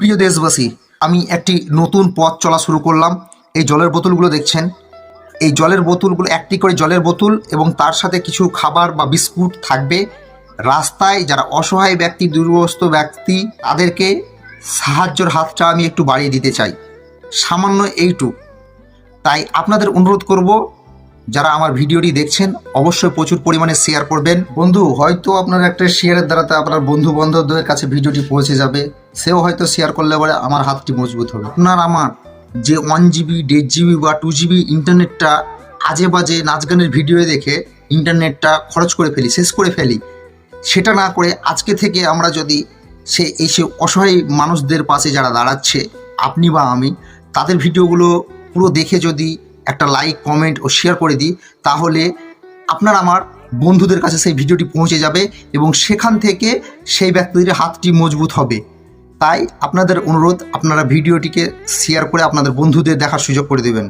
প্রিয় দেশবাসী, আমি একটি নতুন পথ চলা শুরু করলাম। এই জলের বোতলগুলো দেখছেন। এই জলের বোতলগুলো, একটি করে জলের বোতল এবং তার সাথে কিছু খাবার বা বিস্কুট থাকবে। রাস্তায় যারা অসহায় ব্যক্তি দুর্বস্ত ব্যক্তি, তাদেরকে সাহায্যের হাতটা আমি একটু বাড়িয়ে দিতে চাই। সামান্য এইটুক। তাই আপনাদের অনুরোধ করব যারা আমার ভিডিওটি দেখছেন, অবশ্যই প্রচুর পরিমাণে শেয়ার করবেন। বন্ধু, হয়তো আপনার একটা শেয়ারের দ্বারাতে আপনার বন্ধু বান্ধবদের কাছে ভিডিওটি পৌঁছে যাবে। সেও হয়তো শেয়ার করলে পরে আমার হাতটি মজবুত হবে। আপনার আমার যে ওয়ান জিবি দেড় জিবি বা টু জিবি ইন্টারনেটটা আজে বাজে নাচ গানের ভিডিও দেখে ইন্টারনেটটা খরচ করে ফেলি, শেষ করে ফেলি, সেটা না করে আজকে থেকে আমরা যদি সে, এই সে অসহায় মানুষদের পাশে যারা দাঁড়াচ্ছে, আপনি বা আমি, তাদের ভিডিওগুলো পুরো দেখে যদি একটা লাইক কমেন্ট ও শেয়ার করে দিই, তাহলে আপনার আমার বন্ধুদের কাছে সেই ভিডিওটি পৌঁছে যাবে এবং সেখান থেকে সেই ব্যক্তিদের হাতটি মজবুত হবে। তাই আপনাদের অনুরোধ, আপনারা ভিডিওটিকে শেয়ার করে আপনাদের বন্ধুদের দেখার সুযোগ করে দেবেন।